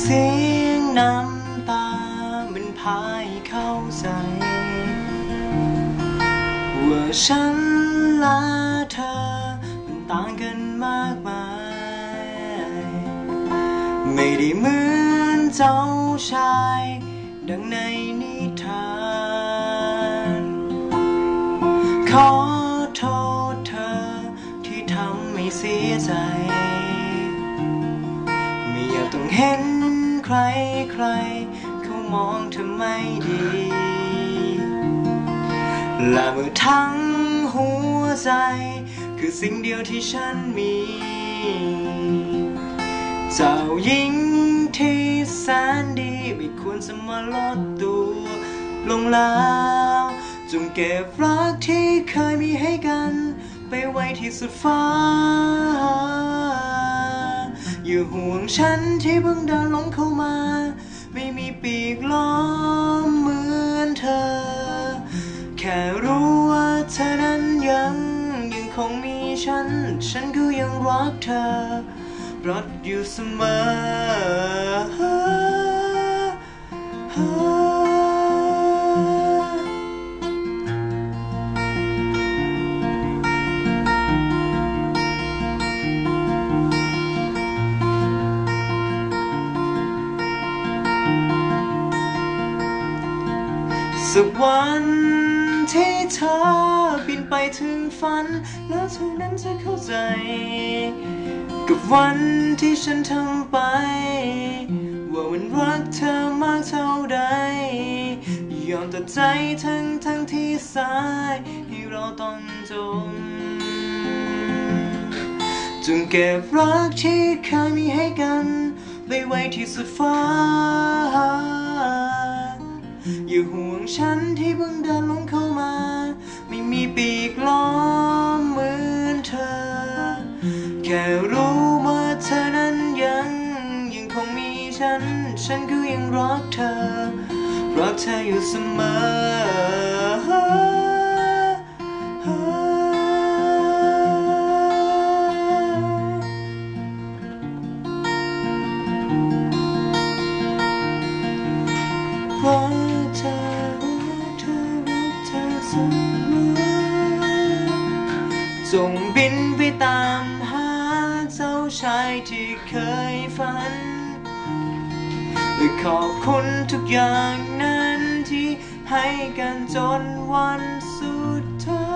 เสียงน้ำตามันพายเข้าใจ ว่าฉันและเธอมันต่างกันมากมาย ไม่ได้เหมือนเจ้าชาย ดังในนิทาน ขอโทษเธอที่ทำให้เสียใจ ไม่อยากต้องเห็น ใครใครเขามองเธอไม่ดีและเมื่อทั้งหัวใจ คือสิ่งเดียวที่ฉันมี เจ้าหญิงที่แสนดีไม่ควรจะมาลดตัว ลงแล้วจงเก็บรักที่เคยมีให้กัน ไปไว้ที่สุดฟ้า อย่าห่วงฉันที่เพิ่งเดินหลงเข้ามา ไม่มีปีกล้อมเหมือนเธอ แค่รู้ว่าเธอนั้นยังยังคงมีฉัน ฉันก็ยังรักเธอรักอยู่เสมอ สักวันที่เธอบินไปถึงฝัน แล้วเธอนั้นจะเข้าใจ กับวันที่ฉันทำไป ว่ามันรักเธอมากเท่าใด ยอมตัดใจทั้งทั้งที่สายให้เราต้องจมจงเก็บรักที่เคยมีให้กันไปไว้ที่สุดฟ้า อย่าห่วงฉันที่เพิ่งเดินลงเข้ามา ไม่มีปีกล้อมเหมือนเธอ แค่รู้ว่าเธอนั้นยังยังคงมีฉัน ฉันก็ยังรักเธอ รักเธออยู่เสมอ จงบินไปตามหาเจ้าชายที่เคยฝัน และขอบคุณทุกอย่างนั้นที่ให้กันจนวันสุดท้าย